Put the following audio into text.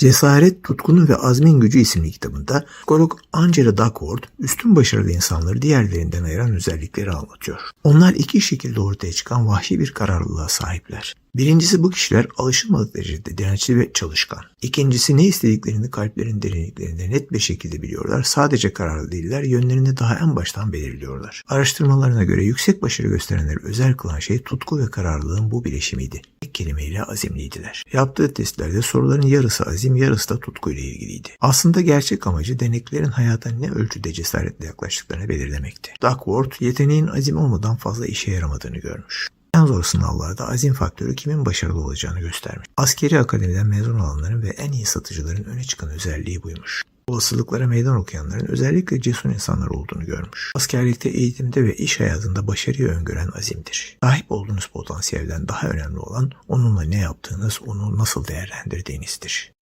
Cesaret, Tutkunun ve Azmin Gücü isimli kitabında psikolog Angela Duckworth üstün başarılı insanları diğerlerinden ayıran özellikleri anlatıyor. Onlar iki şekilde ortaya çıkan vahşi bir kararlılığa sahipler. Birincisi bu kişiler alışılmadık derecede dirençli ve çalışkan. İkincisi ne istediklerini kalplerin derinliklerinde net bir şekilde biliyorlar. Sadece kararlı değiller, yönlerini daha en baştan belirliyorlar. Araştırmalarına göre yüksek başarı gösterenleri özel kılan şey tutku ve kararlılığın bu bileşimiydi. Kelimeyle azimliydiler. Yaptığı testlerde soruların yarısı azim, yarısı da tutkuyla ilgiliydi. Aslında gerçek amacı deneklerin hayata ne ölçüde cesaretle yaklaştıklarını belirlemekti. Duckworth, yeteneğin azim olmadan fazla işe yaramadığını görmüş. En zor sınavlarda azim faktörü kimin başarılı olacağını göstermiş. Askeri akademiden mezun olanların ve en iyi satıcıların öne çıkan özelliği buymuş. Olasılıklara meydan okuyanların özellikle cesur insanlar olduğunu görmüş. Askerlikte, eğitimde ve iş hayatında başarıyı öngören azimdir. Sahip olduğunuz potansiyelden daha önemli olan onunla ne yaptığınız, onu nasıl değerlendirdiğinizdir.